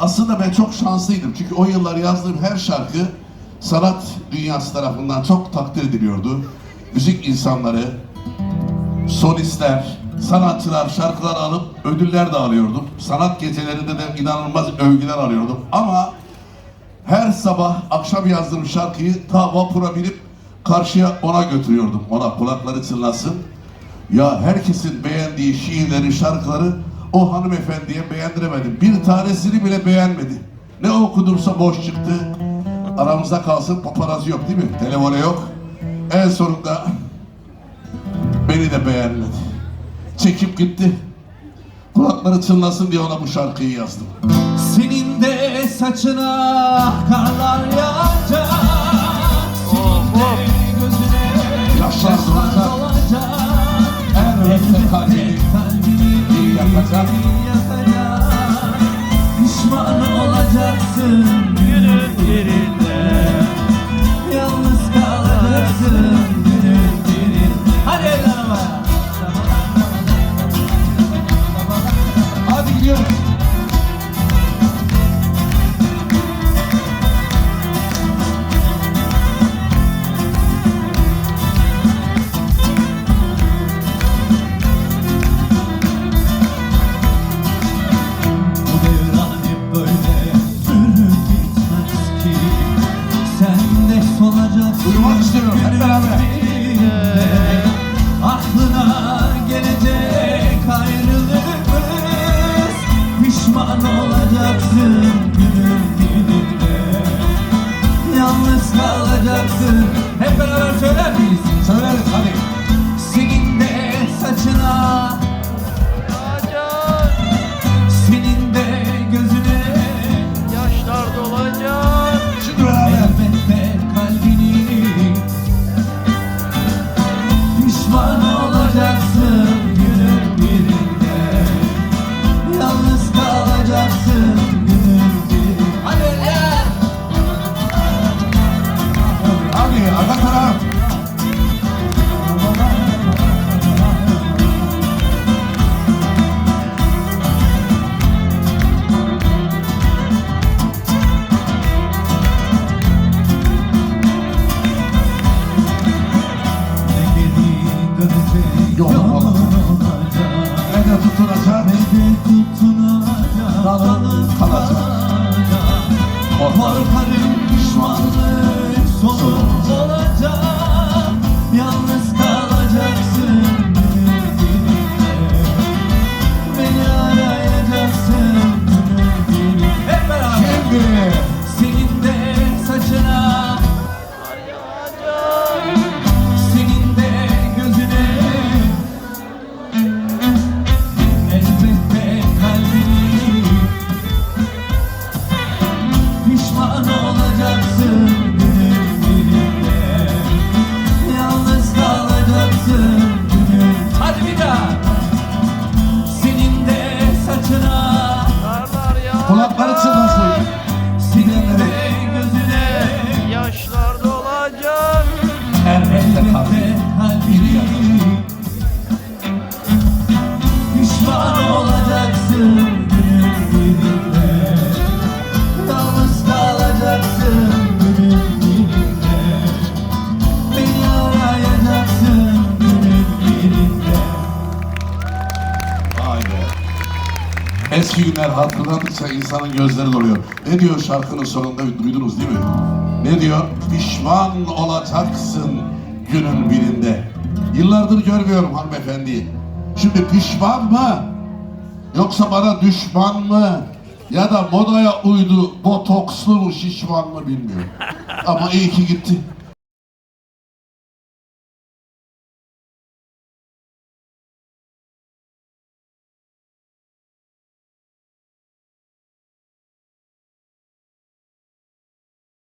Aslında ben çok şanslıydım. Çünkü o yıllar yazdığım her şarkı sanat dünyası tarafından çok takdir ediliyordu. Müzik insanları, solistler, sanatçılar şarkılar alıp ödüller de alıyordum. Sanat gecelerinde de inanılmaz övgüler alıyordum. Ama her sabah akşam yazdığım şarkıyı ta vapura binip karşıya ona götürüyordum. Ona kulakları çınlasın. Ya herkesin beğendiği şiirleri, şarkıları o hanımefendiye beğendiremedim. Bir tanesini bile beğenmedi. Ne okudumsa boş çıktı. Aramızda kalsın paparazzi yok değil mi? Telefonu yok. En sonunda beni de beğenmedi. Çekip gitti. Kulakları çınlasın diye ona bu şarkıyı yazdım. Senin de saçına karlar yağacak Senin de gözüne Yaşlar dolacak. Elbette kalbini kalbini yakacak. yakacak Pişman olacaksın günün birinde Yalnız kalacaksın günün birinde Hadi el arabaya Hadi gidiyoruz. Yalnız kalacaksın Hep beraber söyler miyiz? Söyleriz hadi. Senin de saçına gözüne Yaşlar dolacak Elbette. Elbette kalbini olacaksın Eski günler hatırladıkça insanın gözleri doluyor. Ne diyor şarkının sonunda duydunuz değil mi? Ne diyor? Pişman olacaksın günün birinde. Yıllardır görmüyorum hanımefendiyi. Şimdi pişman mı? Yoksa bana düşman mı? Ya da modaya uydu, botokslu mu, şişman mı bilmiyorum. Ama iyi ki gitti.